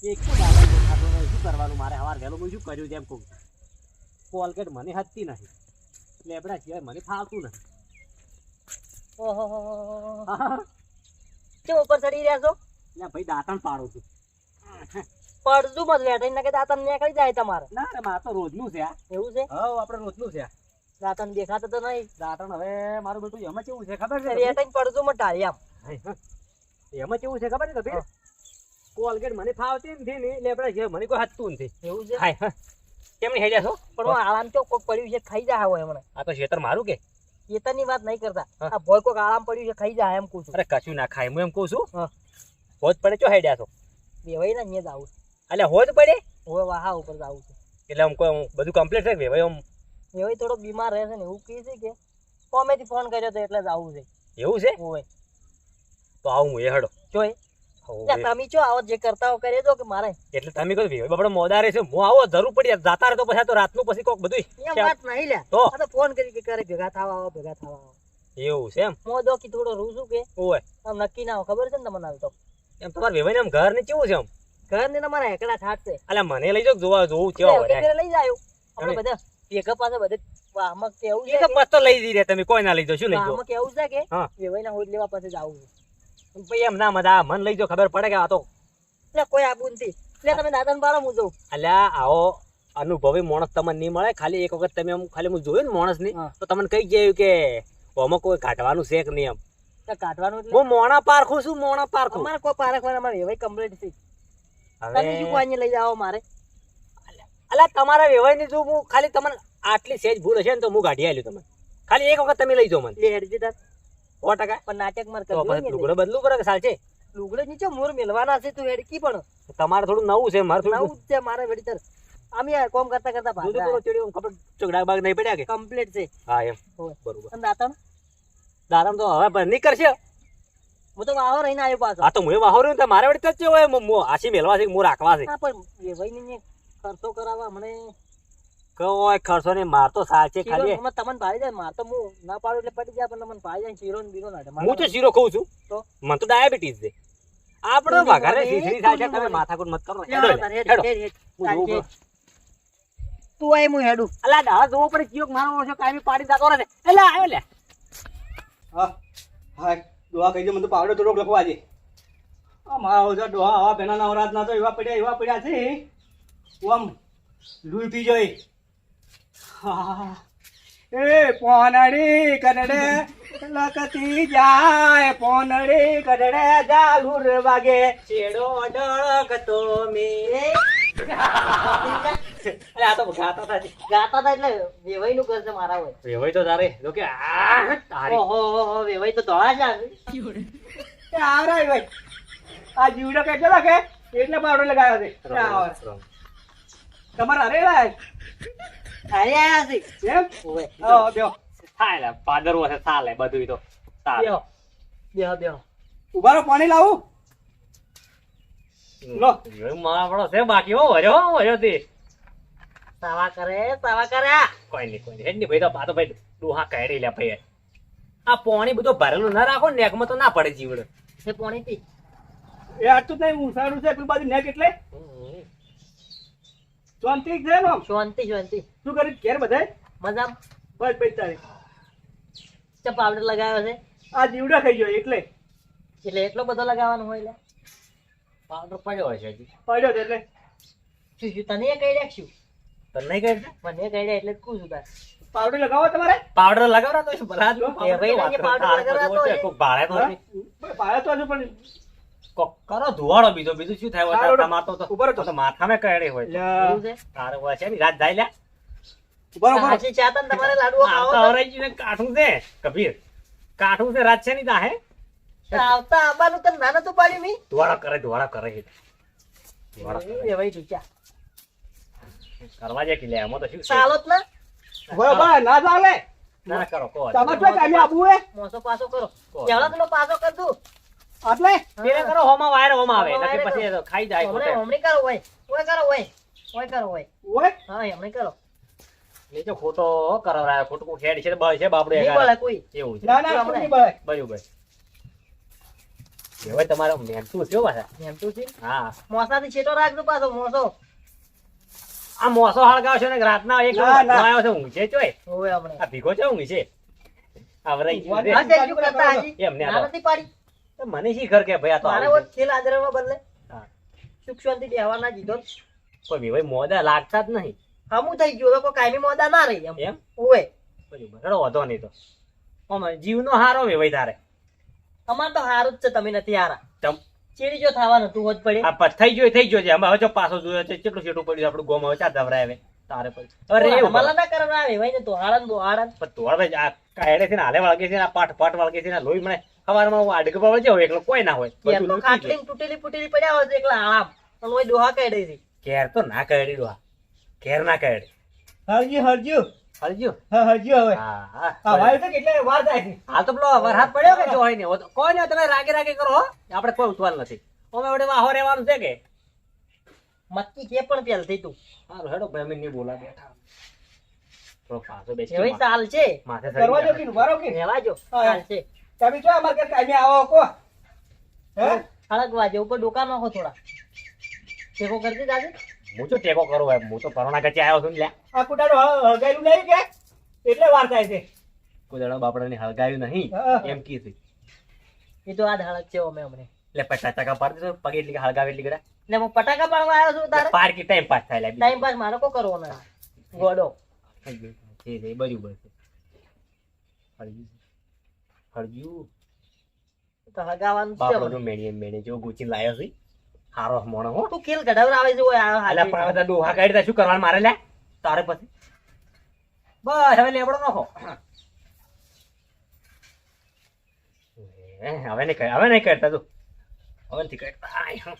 એક તો દાદા દેખાતો નહીં. શું કરવાનું? મારે હવાર વહેલું હું શું કર્યું તેમ કહું? કોલગેટ મને હતતી નથી. લેબડા સિવાય મને ફાવતું નથી. ઓહો કેમ ઉપર ચડી રહ્યા છો? લે ભાઈ દાંતણ પાડું છું. પડતું મત બેઠા ના કે દાંતણ નીકળી જાય તમારે. ના રે મારે તો રોજનું છે આ એવું છે? હવ આપણે રોજનું છે દાંતણ દેખાતો તો નહીં. દાંતણ હવે મારું બેટું એમાં કેવું છે ખબર છે રેટાઈ પડતું મત ટાળી આમ એમાં કેવું છે ખબર છે કોલગેટ મને ફાવતી નથી ને લેબડા સિવાય મને કોઈ હતતું નથી. એવું છે? હાય હા. કેમ નહીં હેડ્યા છો? પણ આરામ તો કોક પડ્યું છે ખાઈ જાય હોય હમણાં. આ તો ખેતર મારું કે? ખેતરની વાત નહીં કરતા. આ ભોય કોક આરામ પડ્યું છે ખાઈ જાય એમ કહું છું. અરે કશું ના ખાય હું એમ કહું છું. હોજ પડે ચો હેડ્યા છો? વેવાઈ ને અહીંયા જ આવું એટલે હોજ પડે? હવે વાહા ઉપર જ આવું છું. એટલે આમ કોઈ બધું કમ્પ્લીટ છે કે ભાઈ આમ? વેવાઈ થોડો બીમાર રહે છે ને એવું કહે છે કે કોમેથી ફોન કર્યો તો એટલે જ આવું છે. એવું છે? હોય તો આવું હું એ હડો. જોઈ. એટલે તમે આવો જે કરતા હો કરી દો કે મારે. એટલે તમે કહો ભાઈ બાપડે મોડા રહે હું આવો જરૂર પડી. જાતા રહે પછી તો રાતનું પછી કોક બધું એમ વાત નહીં લ્યા તો. તો ફોન કરી કે કરે ભેગા થવા આવો ભેગા થવા આવો. એવું છે એમ? હું દો કે થોડો રૂ છું કે? ઓય આમ નક્કી ના ખબર છે ને તમને આવી તો? એમ તમારે વેવાઈને આમ ઘર ને કેવું છે આમ? ઘર ને મારા એકડા ઠાટ છે. અલ્યા મને લઈ જાઓ જોવા જોવું કેવા લઈ જાયો. આપણે બધા ભેગા પાસે બધે વાહમાં કેવું છે કે? મસ્ત લઈ જઈ રહ્યા તમે કોઈ ના લઈ જાઓ. શું લઈ વાહમાં કેવું છે કે? હા. વેવાઈના હોજ લેવા પાસે જાવું છે. ભાઈ એમ ના મજા મન લઈ જાઓ ખબર પડે કે આ તો. એટલે કોઈ આબુ નથી એટલે તમે દાદાને બારો હું જઉં. અલ્યા આવો અનુભવી માણસ તમને નહીં મળે. ખાલી એક વખત તમે ખાલી હું જોયું ને માણસની તો તમને કઈ ગયું કે આમાં કોઈ કાઢવાનું છે કે નહીં એમ. કાઢવાનું હું મોણા પારખું છું મોણા પારખું. મારે કોઈ પારખ વાળા અમારે કમ્પ્લીટ છે. તમે શું કોઈ લઈ જાઓ મારે? અલ્યા તમારા વેવાયની જો હું ખાલી તમને આટલી સેજ ભૂલ હશે ને તો હું ગાઢી આલ્યું તમને. ખાલી એક વખત તમે લઈ જાઓ મને. એ હેડજી સો ટકા. પણ નાટક માર તો પછી લુગડો બદલું કરો કે સાલ છે? લુગડો નીચે મોર મેલવાના છે તું હેડકી પણ. તમારે થોડું નવું છે મારે થોડું નવું છે મારે વેડિતર તાર. આમ યાર કોમ કરતા કરતા ભાગા થોડો ચડ્યો ખબર ચગડા બાગ નહીં પડ્યા કે? કમ્પ્લીટ છે. હા એમ. બરોબર. અને દાતણ? દારામ તો હવે નહીં કરશે હું તો વાહો રહીને આવ્યો પાછો. હા તો હું વાહો રહ્યો મારે વળી તો હોય આશી મેલવા છે હું રાખવા છે? હા પણ વેવાઈ ને ખર્ચો કરાવવા મને કોઈ ખર્ચો નહીં માર તો સાચે ખાલી તમને ભાડી જાય માર તો હું ના પાડું એટલે પડી જાય પણ તમને ભાડી જાય શીરો ને બીરો ના હું તો શીરો ખાઉં છું. તો? મને તો ડાયાબિટીસ છે. આપણે વઘારે બોલે, થાય છે તમે માથાકૂટ મત કરો. હેડો તાર લે, હેડ, હેડો. હેડ, હેડ. હું તાર જોઉં હેડ. તું આય હું હેડું. અલા દાડા જોવો પડે કયો મારો ઓછો કાયમી પાડી જાતો રહે એટલે આવ્યો લે. હા હા ડોહા કહી દે મને તો પાવડર થોડોક લખવા દે. આ મારા ઓછા ડોહા આવા પેના નવરાતના તો એવા પડ્યા એવા પડ્યા છે. આમ લૂઈ પી જોઈ. હા. એ પોનડી કનડે લકતી જાય પોનડી કનડે જાલુર વાગે. છેડો ડળકતો મે અરે આ તો ગાતા હતા ગાતા હતા એટલે વેવાઈ નું કરશે મારા હોય. વેવાઈ તો તારે. જો કે આ તારી. ઓહો હો, હો, વેવાઈ તો ધોળા જ આવે. ભાઈ. આ જીવડો કેટલો લખે એટલે પાવડર લગાવ્યો છે. તમારે અરે લાય. બાકી હો વર્યો હો, તે સાવા કરે સાવા કરે કોઈ નહીં કોઈ નહીં હેડ ભાઈ તો આ તો ભાઈ લે ભાઈ આ પોણી બધું ભરેલું ના રાખો નેક નેકમાં તો ના પડે જીવડે છે પોણી પી એ આટલું જ ઉસાડું છે પેલી બાજુ નેક શાંતિ છે ને શાંતિ શાંતિ. શું કરી? ઘેર બધા મજામાં. બસ બસ તારે. ચા પાવડર લગાવ્યો છે? આ જીવડો ખાઈ ગયો એટલે. એટલે એટલો બધો લગાવવાનો હોય એટલે પાવડર પડ્યો છે હજી. પડ્યો છે એટલે. શું શું તને કહી રાખ્યું તને કહી દે મને કહી દે એટલે કહું છું તાર. પાવડર લગાવો તમારે? પાવડર લગાવરા તો શું? ભલા ભાઈ પાવડર લગાવરા તો ભાડે તો ભાડે તો હજુ પણ કરો ધુવાડો બીજો બીજું શું થાય? તમારે તો ઉપર તો. તો માથામાં કરેલી હોય લ્યા. તારે હોય છે? રાત જાય લે. રહો. સાચી ચા તમારે લાડવો ખાવો તો હરાઈ કાઠું છે કબીર. કાઠું છે રાત છે ની તાહે આવતા આબાનું તને ના તો પાડી મી ધુવાડો કરે ધુવાડો કરે હે ધુવાડો. વેવાઈ તું કરવા જાય કે લે એમાં તો શું છે? ના. રહો, ના ચાલે. ના કરો કો તમારે કામે આબુ હે. મોસો પાસો કરો. ચાલો પેલો પાસો કર દઉં આટલે પેલે કરો હોમાં વાયર હોમાં આવે. હોમાં પછી તો ખાઈ જાય હમણે ખોટે. હમણે કરો ઓય ઓય કરો ઓય ઓય કરો ઓય ઓય હા હમણી કરો. નીચે ખોટો કરો રાય ખોટું ખેડ છે બળ છે બાપડો નહીં બળ કોઈ. એવું છે. ના ના કોઈ બળ. બરાબર હવે તમારો મહેનતું છે પાછા. એમ છે? હા. મોસાથી છેટો રાખજો પાછો મોસો. આ મોસો હળગાવશો ને રાતના એક. આવ્યો છે ઊંઘે ચોય. ઓય આપણે આ ભીખો છે ઊંઘી છે. આવરાઈ વરાઈ આ તે કરતા હજી? એમને આ નથી પાડી. મને શી ખર કે ભાઈ આ તો મારે ખેલ આદરવા બદલે. સુખ શાંતિ બેહવા ના દીધો. કોઈ ભાઈ મોદા લાગતા જ નહીં. હમું થઈ ગયું હવે કોઈ કાયમી મોદા ના રહી એમ. એમ? ઓવે. બરાબર વધો નહીં તો. આમ જીવનો હારો વેવાય તારે. અમાર તો હારું જ છે તમે નથી હારા. તમ ચેડી જો થવાનું તું હોત પડે. આ પછ થઈ ગયો થઈ ગયો છે. હવે જો પાછો જોયો છે કેટલું છેટું પડ્યું આપણું ગોમ હવે ચાર ધવરાય હવે. તારે પછી અરે મલા ના કરવા આવે ભાઈ ને તો હાડન દો હાડન પણ તોડ ભાઈ આ કાયડે છે ને હાલે વળગે છે ને આ પાઠ પાઠ વળગે છે ને લોહી મને સવારમાં વાડક આડક પર એકલો કોઈ ના હોય. બધું ખાટલી તૂટેલી ફૂટેલી પડ્યા હોય એકલા આમ. પણ ઓય દોહા કાઢી દઈ કેર તો ના કાઢી દોહા. કેર ના કાઢી. હરજી હરજી હલજો હા હરજી હવે. હા હા. હા ભાઈ તો કેટલે વાર થાય હાલ તો પેલો વરસાદ પડ્યો કે જો ને કોઈ ને તમે રાગે રાગે કરો આપણે કોઈ ઉઠવાનું નથી. અમે વડે વાહો રહેવાનું છે કે? મક્કી કે પણ પેલથી તું. હારું હેડો ભાઈ અમે નહીં બોલા બેઠા. પાછો બેસી ચાલ છે. માથે કરવા દો કે ઊભા કે રહેવા જો ચાલ છે. તમે જો અમાર કે કાયમી આવો કો હે? હળક વાજે ઉપર ડોકા નાખો થોડા. ટેકો કરતી દાદી હું તો ટેકો કરું ભાઈ? હું તો કરોના કચે આવ્યો છું ને લ્યા આ કુટાડો હગાયું નહીં કે? એટલે વાર થાય છે. કોઈ બાપડા બાપડાને હળગાવ્યું નહીં એમ એમ કીધું. એ તો આ હળક છે અમે અમને. એટલે પચાસ ટકા પાડી દીધો પગે એટલી કે હળગાવે એટલી કરા એટલે હું પટાકા પાડવા આવ્યો છું તારે? પાર કે ટાઈમ પાસ થાય લ્યા ટાઈમ પાસ મારે કો કરવો ના ગોડો. છે. છે બરાબર છે. હળગ્યું હળગ્યું તો હગાવાનું છે બાપડો મને. મેણીએ મેણી જેવો લાયો છે. હારો મોણો હો. તું ખેલ કઢાવડાવે છે ઓય આ પણ હવે ડોહા કાઢી શું કરવાનું મારે લે? તારે પછી. બસ હવે લેબડો નાખો હવે નહીં હવે નહીં કરતા તું. હવે નથી કરતા.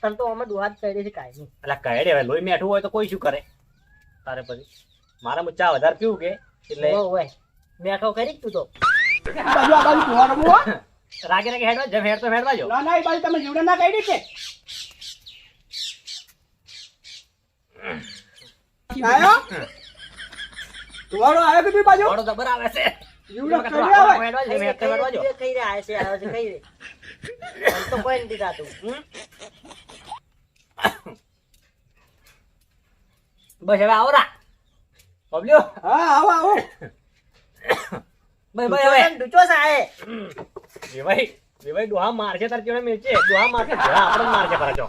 તને તો અમે દુહાત ચડે છે કાંઈ નહીં. કહેડે હવે લોહી મેઠું હોય તો કોઈ શું કરે? તારે પછી. મારે ચા વધારે પીવું કે? એટલે મેઠો કરી તું તો. બાજુ આ બાજુ કુવા રમવું હો. રાગે રાગે હેડવા જેમ હેડ તો હેડવા જો. ના ના એ બાજુ તમે જીવડે ના કાઢી છે. આયો? તમારો આયો કે બી બાજુ? મોડો જબર આવે છે. જીવડે હેડવા કરી આવે? હેડવા જેમ હેડ તો હેડવા જો. કઈ રે આવે છે આવે છે કઈ રે તો કોઈ નથી થતું બસ હવે આવો રા. બબલ્યો હા આવો આવો. બસ બસ હવે. ડૂચો મારશે તાર જોડે મેચે મારશે આપણે જ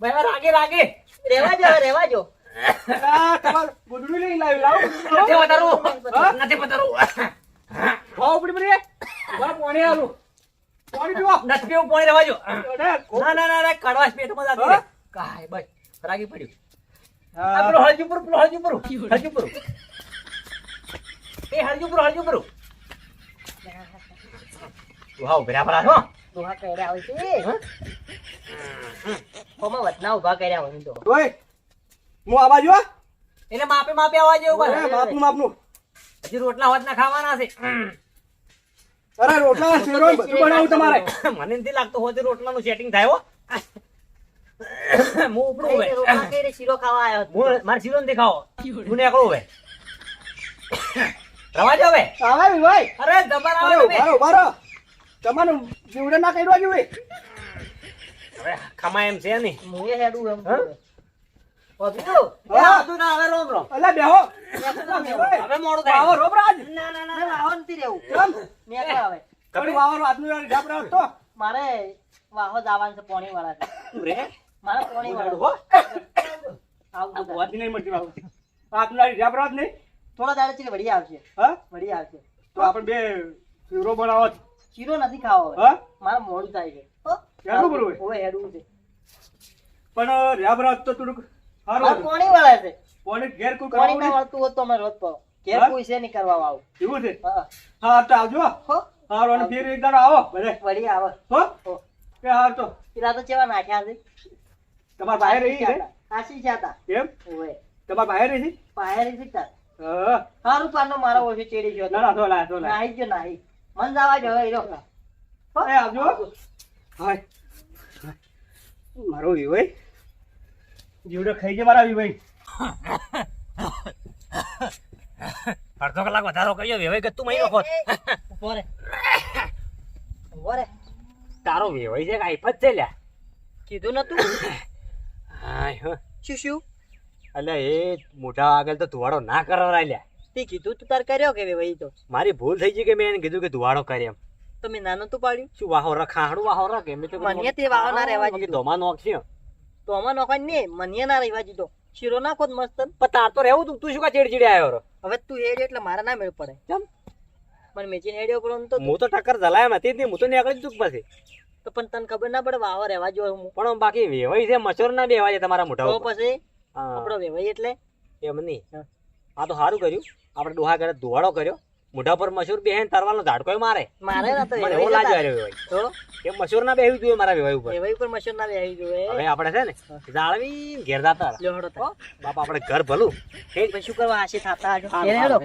ભાઈ હવે રાગે રાગે. રહેવા જો હવે જો આ તમારું ગુડડું લઈને નથી વધારવું નથી વધારવું ખાઓ ઉપડી પડી ઊભા પાણી આલું. પાણી પીવો. નથી પીવું પાણી રહેવા જો ના ના ના ના કડવાશ પેટમાં જાતી હા? બસ રાગી પડ્યું. આ હા. પેલું હળજુ પર પેલું હળજુ પર હળજુ પર એ હળજુ પર હળજુ પર ડોહા ઉભર્યા પરા છો? ડોહા કર્યા હોય છે ઓમાં વચના ઊભા કર્યા હોય તો. ઓય હું આ બાજુ આ? એટલે માપે માપે આવવા જેવું કરે. માપનું માપનું હજી રોટલા હોત ના ખાવાના છે. અરે રોટલા શેરો બધું બનાવું તમારે. મને નથી લાગતું હોતી રોટલાનું સેટિંગ થાય હો. હું ઉપડું હવે. રોટલા કઈ શીરો ખાવા આવ્યો હું મારે શીરો નથી ખાવો. હું નીકળું હવે. રવા જો હવે. આવે ને ભાઈ અરે અરે આવે ઊભા રહો. તમારું જીવડે ના કર્યો જોઈએ હવે ખમા એમ છે નહીં. હું એ હેડું એમ હા? હા. ના ના ના ના ના, મારે વાહો જવાનું છે પોણી વાળા મારે પોણી હું? વાળા હો. આવું નહીં મળતી વાવ આજનું યાર ઢાપ રહ્યો જ નહીં. થોડા દાડે છે વળી આવશે. હા? વળી આવશે. તો આપણે બે ચીરો બનાવો ચીરો નથી ખાવો હવે. હા? મારે મોડું થાય છે. હો? બરોબર. હવે હોય? છે. પણ રાબરાત તો થોડુંક હતું. પોણી વાળા છે. કોણી ઘેર કોઈ કોણી ના? વાળતું હોત તો અમે રોજ પાવ. ઘેર કોઈ છે નહીં કરવા આવું એવું છે? હા. હા તો આવજો હો. સારું અને ફેર એકદમ આવો ભલે. વળી આવે. હો? હો. કે હા તો. પેલા તો ચેવા નાખ્યા છે? તમાર બહાર રહી છે? આશી જાતા. એમ હોવે તમાર બહાર રહી છે? પાયરી શીખતા હા હારું પાનો મારો ઓછો ચેડી ગયો ના તો લાય તો લાય નાહી ગયો નાહી મન જવા જો હવે હીરો. એ આવજો. હાય. મારો વિભાઈ જીવડો ખાઈ છે મારા વિભાઈ અડધો કલાક વધારો કર્યો વેવાઈ ગતું મહી વખત બોરે બોરે તારો વેવાઈ છે કે આઈફ છે લ્યા? કીધું નતું. હો. શું શું? અલ્યા એ મોઢા આગળ તો ધુવાડો ના કરવા લ્યા. તે કીધું તું તાર કર્યો કે ભાઈ તો? મારી ભૂલ થઈ ગઈ કે મેં એને કીધું કે ધુવાડો કરે એમ. તો મેં નાનું તો પાડ્યું? શું વાહો રખ ખાહડું વાહો રખ? એમ તો મને તે વાહો ના રહેવા દીધું. ધોમા નોખ્યો તો આમાં નોખવા ને મને ના રહેવા દીધો. શીરો નાખો મસ્ત. પણ તાર તો રહેવું તું તું શું કા ચીડચીડે આવ્યો હવે તું હેડ એટલે મારા ના મેળ પડે. કેમ? પણ મેચીને હેડ્યો પણ તો હું તો ટક્કર જલાયા નથી જ હું તો નીકળી જ પછી. તો પણ તને ખબર ના પડે વાહો રહેવા જો હું. પણ બાકી વેવાય છે મચોર ના બેવાય તમારા મોઢા તો પછી? આપણો વેવાઈ એટલે? એમ નહીં. આ તો સારું કર્યું. આપણે ડોહા ઘરે ધુવાડો કર્યો. મોઢા પર મસૂર બેહેન તરવાનો ઝાડકોય મારે. મારે મને એવો વેવાઈ લાગ્યો હોય તો? કે મસૂર ના બેહવી જોઈએ મારા વેવાઈ ઉપર. વેવાઈ ઉપર મસૂર ના બેહી જોવે હવે આપણે છે ને જાળવી ઘેર જાતા. બાપ આપણે ઘર ભલું. શું કરવા આશી થાતા. એને હેડો.